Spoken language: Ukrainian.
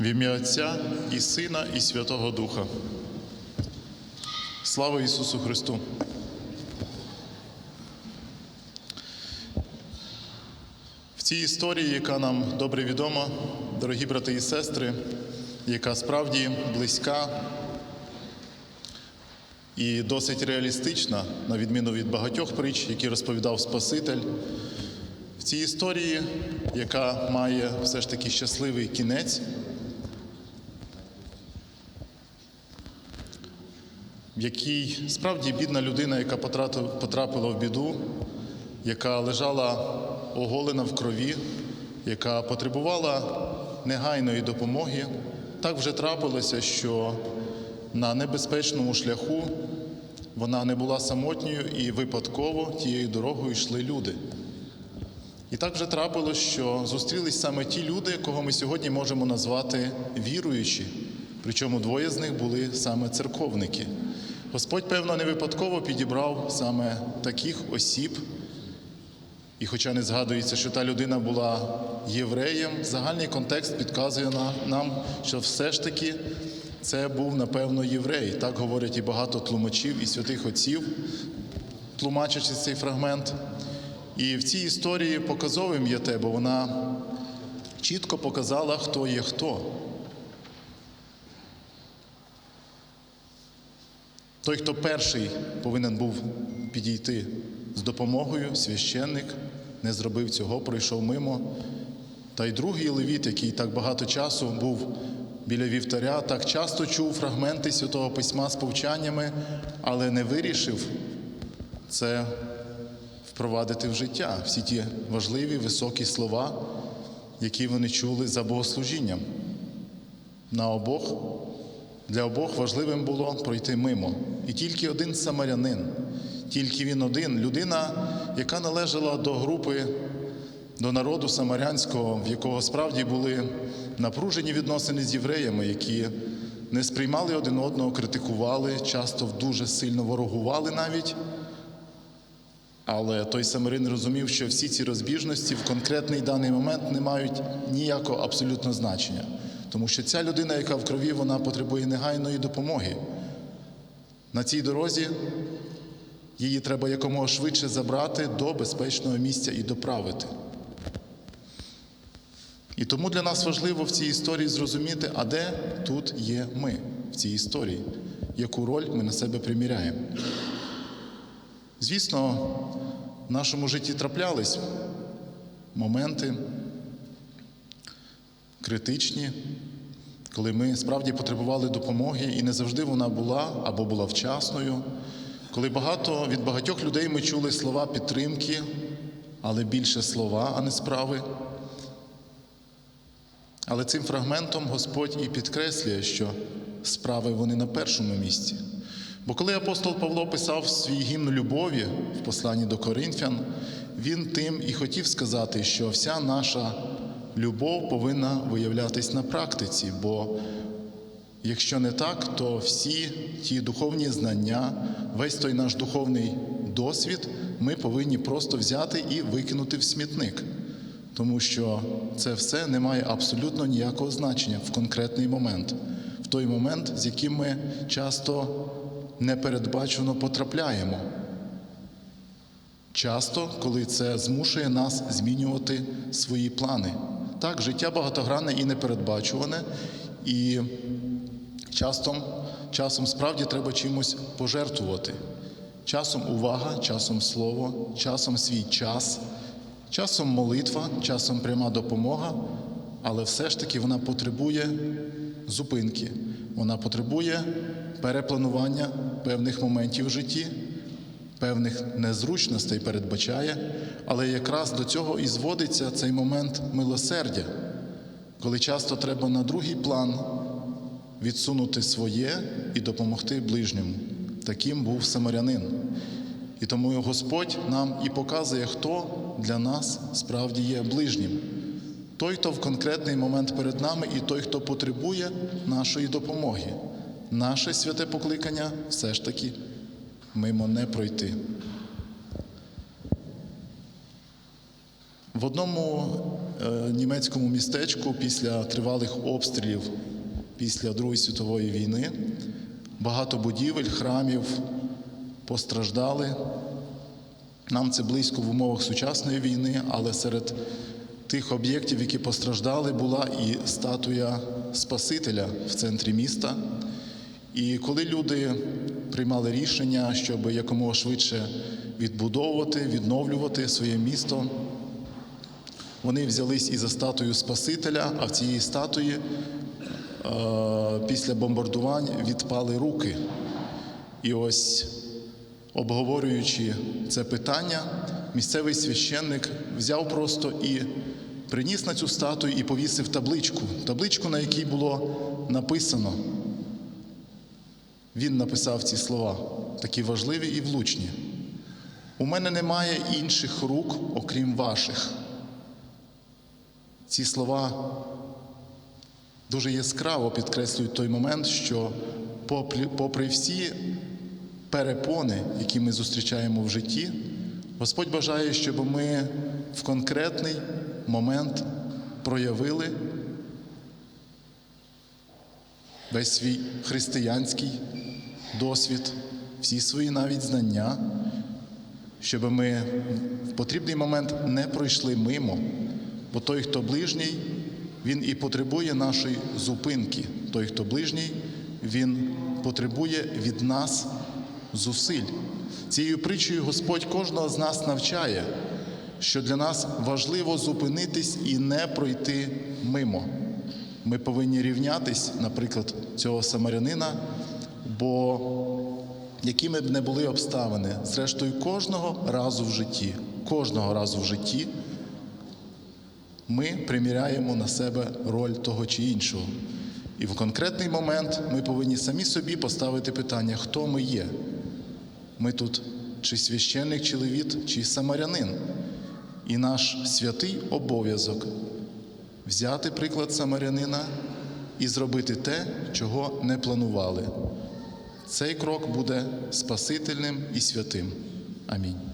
В ім'я Отця і Сина, і Святого Духа. Слава Ісусу Христу! В цій історії, яка нам добре відома, дорогі брати і сестри, яка справді близька і досить реалістична, на відміну від багатьох притч, які розповідав Спаситель. В цій історії, яка має все ж таки щасливий кінець, в якій справді бідна людина, яка потрапила в біду, яка лежала оголена в крові, яка потребувала негайної допомоги, так вже трапилося, що на небезпечному шляху вона не була самотньою і випадково тією дорогою йшли люди. І так вже трапилось, що зустрілись саме ті люди, кого ми сьогодні можемо назвати віруючі. Причому двоє з них були саме церковники. Господь, певно, не випадково підібрав саме таких осіб. І хоча не згадується, що та людина була євреєм, загальний контекст підказує нам, що все ж таки це був, напевно, єврей. Так говорять і багато тлумачів і святих отців, тлумачачи цей фрагмент. І в цій історії показовим є те, бо вона чітко показала, хто є хто. Той, хто перший повинен був підійти з допомогою, священник, не зробив цього, пройшов мимо. Та й другий левіт, який так багато часу був біля вівтаря, так часто чув фрагменти Святого Письма з повчаннями, але не вирішив це впровадити в життя, всі ті важливі, високі слова, які вони чули за богослужінням. На обох для обох важливим було пройти мимо. І тільки один самарянин, тільки він один, людина, яка належала до групи, до народу самарянського, в якого справді були напружені відносини з євреями, які не сприймали один одного, критикували, часто дуже сильно ворогували навіть. Але той самарин розумів, що всі ці розбіжності в конкретний даний момент не мають ніякого абсолютно значення. Тому що ця людина, яка в крові, вона потребує негайної допомоги. На цій дорозі її треба якомога швидше забрати до безпечного місця і доправити. І тому для нас важливо в цій історії зрозуміти, а де тут є ми в цій історії, яку роль ми на себе приміряємо. Звісно, в нашому житті траплялись моменти критичні, коли ми справді потребували допомоги, і не завжди вона була або була вчасною. Коли багато від багатьох людей ми чули слова підтримки, але більше слова, а не справи. Але цим фрагментом Господь і підкреслює, що справи вони на першому місці. Бо коли апостол Павло писав свій гімн любові в посланні до Коринфян, він тим і хотів сказати, що вся наша любов повинна виявлятись на практиці, бо якщо не так, то всі ті духовні знання, весь той наш духовний досвід ми повинні просто взяти і викинути в смітник. Тому що це все не має абсолютно ніякого значення в конкретний момент, в той момент, з яким ми часто непередбачено потрапляємо. Часто, коли це змушує нас змінювати свої плани. Так, життя багатогранне і непередбачуване, і часом, часом справді треба чимось пожертвувати. Часом увага, часом слово, часом свій час, часом молитва, часом пряма допомога, але все ж таки вона потребує зупинки, вона потребує перепланування певних моментів в житті, певних незручностей передбачає, але якраз до цього і зводиться цей момент милосердя, коли часто треба на другий план відсунути своє і допомогти ближньому. Таким був самарянин. І тому Господь нам і показує, хто для нас справді є ближнім. Той, хто в конкретний момент перед нами, і той, хто потребує нашої допомоги. Наше святе покликання все ж таки мимо не пройти. В одному е, німецькому містечку після тривалих обстрілів після Другої світової війни багато будівель, храмів постраждали. Нам це близько в умовах сучасної війни, але серед тих об'єктів, які постраждали, була і статуя Спасителя в центрі міста. І коли люди приймали рішення, щоб якомога швидше відбудовувати, відновлювати своє місто, вони взялись і за статую Спасителя, а в цієї статуї е, після бомбардувань відпали руки. І ось, обговорюючи це питання, місцевий священник взяв просто і приніс на цю статую і повісив табличку, табличку, на якій було написано. Він написав ці слова, такі важливі і влучні. У мене немає інших рук, окрім ваших. Ці слова дуже яскраво підкреслюють той момент, що попри, всі перепони, які ми зустрічаємо в житті, Господь бажає, щоб ми в конкретний момент проявили весь свій християнський досвід, всі свої навіть знання, щоб ми в потрібний момент не пройшли мимо, бо той, хто ближній, він і потребує нашої зупинки. Той, хто ближній, він потребує від нас зусиль. Цією притчею Господь кожного з нас навчає, що для нас важливо зупинитись і не пройти мимо. Ми повинні рівнятись, наприклад, цього самарянина, бо якими б не були обставини, зрештою, кожного разу в житті, кожного разу в житті ми приміряємо на себе роль того чи іншого. І в конкретний момент ми повинні самі собі поставити питання, хто ми є. Ми тут чи священник, чи левіт, чи самарянин. І наш святий обов'язок взяти приклад самарянина і зробити те, чого не планували. Цей крок буде спасительним і святим. Амінь.